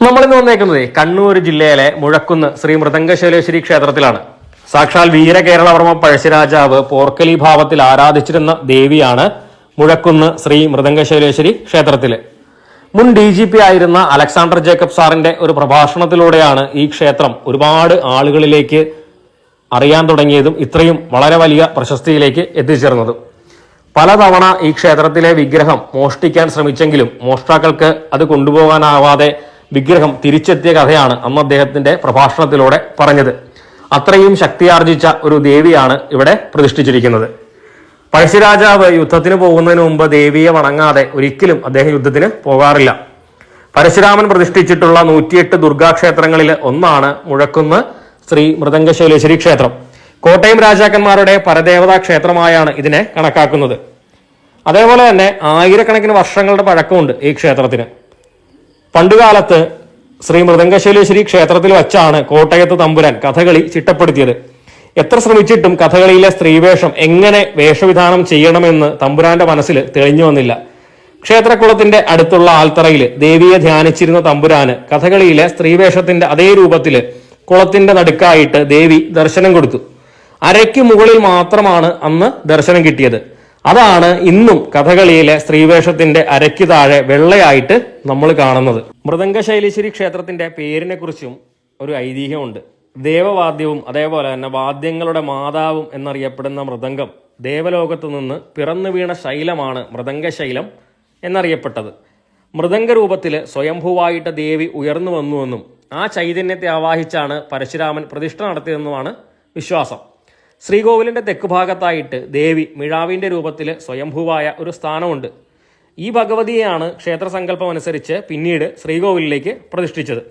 നമ്മളിന്ന് വന്നേക്കുന്നത് കണ്ണൂർ ജില്ലയിലെ മുഴക്കുന്ന് ശ്രീ മൃദംഗശൈലേശ്വരി ക്ഷേത്രത്തിലാണ്. സാക്ഷാൽ വീരകേരളവർമ്മ പഴശ്ശിരാജാവ് പോർക്കലി ഭാവത്തിൽ ആരാധിച്ചിരുന്ന ദേവിയാണ് മുഴക്കുന്ന് ശ്രീ മൃദംഗശൈലേശ്വരി ക്ഷേത്രത്തിൽ. മുൻ ഡി ജി പി ആയിരുന്ന അലക്സാണ്ടർ ജേക്കബ് സാറിന്റെ ഒരു പ്രഭാഷണത്തിലൂടെയാണ് ഈ ക്ഷേത്രം ഒരുപാട് ആളുകളിലേക്ക് അറിയാൻ തുടങ്ങിയതും ഇത്രയും വളരെ വലിയ പ്രശസ്തിയിലേക്ക് എത്തിച്ചേർന്നതും. പലതവണ ഈ ക്ഷേത്രത്തിലെ വിഗ്രഹം മോഷ്ടിക്കാൻ ശ്രമിച്ചെങ്കിലും മോഷ്ടാക്കൾക്ക് അത് കൊണ്ടുപോകാനാവാതെ വിഗ്രഹം തിരിച്ചെത്തിയ കഥയാണ് അന്ന് അദ്ദേഹത്തിന്റെ പ്രഭാഷണത്തിലൂടെ പറഞ്ഞത്. അത്രയും ശക്തിയാർജിച്ച ഒരു ദേവിയാണ് ഇവിടെ പ്രതിഷ്ഠിച്ചിരിക്കുന്നത്. പഴശ്ശിരാജാവ് യുദ്ധത്തിന് പോകുന്നതിന് മുമ്പ് ദേവിയെ വണങ്ങാതെ ഒരിക്കലും അദ്ദേഹം യുദ്ധത്തിന് പോകാറില്ല. പരശുരാമൻ പ്രതിഷ്ഠിച്ചിട്ടുള്ള നൂറ്റിയെട്ട് ദുർഗാക്ഷേത്രങ്ങളിൽ ഒന്നാണ് മുഴക്കുന്ന് ശ്രീ മൃദംഗശൈലേശ്വരി ക്ഷേത്രം. കോട്ടയം രാജാക്കന്മാരുടെ പരദേവതാ ക്ഷേത്രമായാണ് ഇതിനെ കണക്കാക്കുന്നത്. അതേപോലെ തന്നെ ആയിരക്കണക്കിന് വർഷങ്ങളുടെ പഴക്കമുണ്ട് ഈ ക്ഷേത്രത്തിന്. പണ്ടുകാലത്ത് ശ്രീ മൃദംഗശൈലേശ്വരി ക്ഷേത്രത്തിൽ വച്ചാണ് കോട്ടയത്ത് തമ്പുരാൻ കഥകളി ചിട്ടപ്പെടുത്തിയത്. എത്ര ശ്രമിച്ചിട്ടും കഥകളിയിലെ സ്ത്രീവേഷം എങ്ങനെ വേഷവിധാനം ചെയ്യണമെന്ന് തമ്പുരാന്റെ മനസ്സിൽ തെളിഞ്ഞു വന്നില്ല. ക്ഷേത്രക്കുളത്തിന്റെ അടുത്തുള്ള ആൽത്തറയിൽ ദേവിയെ ധ്യാനിച്ചിരുന്ന തമ്പുരാന് കഥകളിയിലെ സ്ത്രീവേഷത്തിന്റെ അതേ രൂപത്തിൽ കുളത്തിന്റെ നടുക്കായിട്ട് ദേവി ദർശനം കൊടുത്തു. അരയ്ക്ക് മുകളിൽ മാത്രമാണ് അന്ന് ദർശനം കിട്ടിയത്. അതാണ് ഇന്നും കഥകളിയിലെ സ്ത്രീവേഷത്തിന്റെ അരയ്ക്ക് താഴെ വെള്ളയായിട്ട് നമ്മൾ കാണുന്നത്. മൃദംഗശൈലീശ്വരി ക്ഷേത്രത്തിന്റെ പേരിനെ കുറിച്ചും ഒരു ഐതിഹ്യമുണ്ട്. ദേവവാദ്യവും അതേപോലെ തന്നെ വാദ്യങ്ങളുടെ മാതാവും എന്നറിയപ്പെടുന്ന മൃദംഗം ദേവലോകത്തു നിന്ന് പിറന്നു വീണ ശൈലമാണ് മൃദംഗശൈലം എന്നറിയപ്പെട്ടത്. മൃദംഗ രൂപത്തിൽ സ്വയംഭൂവായിട്ട് ദേവി ഉയർന്നു വന്നുവെന്നും ആ ചൈതന്യത്തെ ആവാഹിച്ചാണ് പരശുരാമൻ പ്രതിഷ്ഠ നടത്തിയതെന്നുമാണ് വിശ്വാസം. ശ്രീകോവിലിന്റെ തെക്ക് ഭാഗത്തായിട്ട് ദേവി മിഴാവിന്റെ രൂപത്തിൽ സ്വയംഭൂവായ ഒരു സ്ഥാനമുണ്ട്. ഈ ഭഗവതിയെയാണ് ക്ഷേത്രസങ്കല്പം അനുസരിച്ച് പിന്നീട് ശ്രീകോവിലിലേക്ക് പ്രതിഷ്ഠിച്ചത്.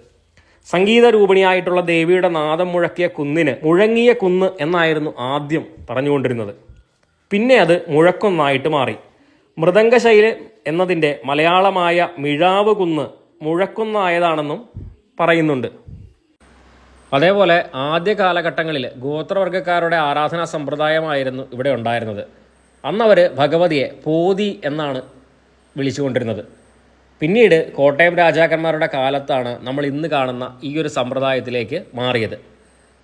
സംഗീത രൂപിണിയായിട്ടുള്ള ദേവിയുടെ നാദം മുഴക്കിയ കുന്നിന് മുഴങ്ങിയ കുന്ന് എന്നായിരുന്നു ആദ്യം പറഞ്ഞുകൊണ്ടിരുന്നത്. പിന്നെ അത് മുഴക്കൊന്നായിട്ട് മാറി. മൃദംഗശൈല എന്നതിന്റെ മലയാളമായ മിഴാവ് കുന്ന് മുഴക്കുന്നായതാണെന്നും പറയുന്നുണ്ട്. അതേപോലെ ആദ്യ കാലഘട്ടങ്ങളിൽ ഗോത്രവർഗക്കാരുടെ ആരാധനാ സമ്പ്രദായമായിരുന്നു ഇവിടെ ഉണ്ടായിരുന്നത്. അന്നവർ ഭഗവതിയെ പോതി എന്നാണ് വിളിച്ചുകൊണ്ടിരുന്നത്. പിന്നീട് കോട്ടയം രാജാക്കന്മാരുടെ കാലത്താണ് നമ്മൾ ഇന്ന് കാണുന്ന ഈ ഒരു സമ്പ്രദായത്തിലേക്ക് മാറിയത്.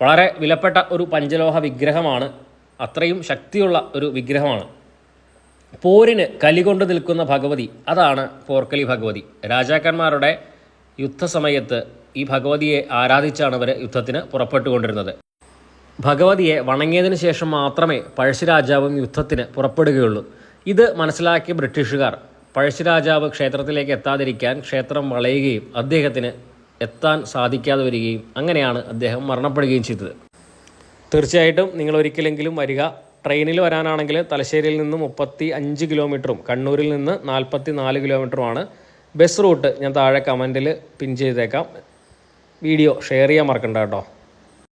വളരെ വിലപ്പെട്ട ഒരു പഞ്ചലോഹ വിഗ്രഹമാണ് അത്രയും ശക്തിയുള്ള ഒരു വിഗ്രഹമാണ്. പോരിന് കലികൊണ്ട് നിൽക്കുന്ന ഭഗവതി അതാണ് പോർക്കലി ഭഗവതി. രാജാക്കന്മാരുടെ യുദ്ധസമയത്ത് ഈ ഭഗവതിയെ ആരാധിച്ചാണ് അവർ യുദ്ധത്തിന് പുറപ്പെട്ടുകൊണ്ടിരുന്നത്? ഭഗവതിയെ വണങ്ങിയതിനു ശേഷം മാത്രമേ പഴശ്ശിരാജാവും യുദ്ധത്തിന് പുറപ്പെടുകയുള്ളൂ. ഇത് മനസ്സിലാക്കിയ ബ്രിട്ടീഷുകാർ പഴശ്ശിരാജാവ് ക്ഷേത്രത്തിലേക്ക് എത്താതിരിക്കാൻ ക്ഷേത്രം വളയുകയും അദ്ദേഹത്തിന് എത്താൻ സാധിക്കാതെ വരികയും അങ്ങനെയാണ് അദ്ദേഹം മരണപ്പെടുകയും ചെയ്തത്. തീർച്ചയായിട്ടും നിങ്ങൾ ഒരിക്കലെങ്കിലും വരിക. ട്രെയിനിൽ വരാനാണെങ്കിൽ തലശ്ശേരിയിൽ നിന്ന് മുപ്പത്തി അഞ്ച് കിലോമീറ്ററും കണ്ണൂരിൽ നിന്ന് നാൽപ്പത്തി നാല് കിലോമീറ്ററുമാണ്. ബസ് റൂട്ട് ഞാൻ താഴെ കമന്റിൽ പിൻ ചെയ്തേക്കാം. വീഡിയോ ഷെയർ ചെയ്യാൻ മറക്കണ്ട കേട്ടോ.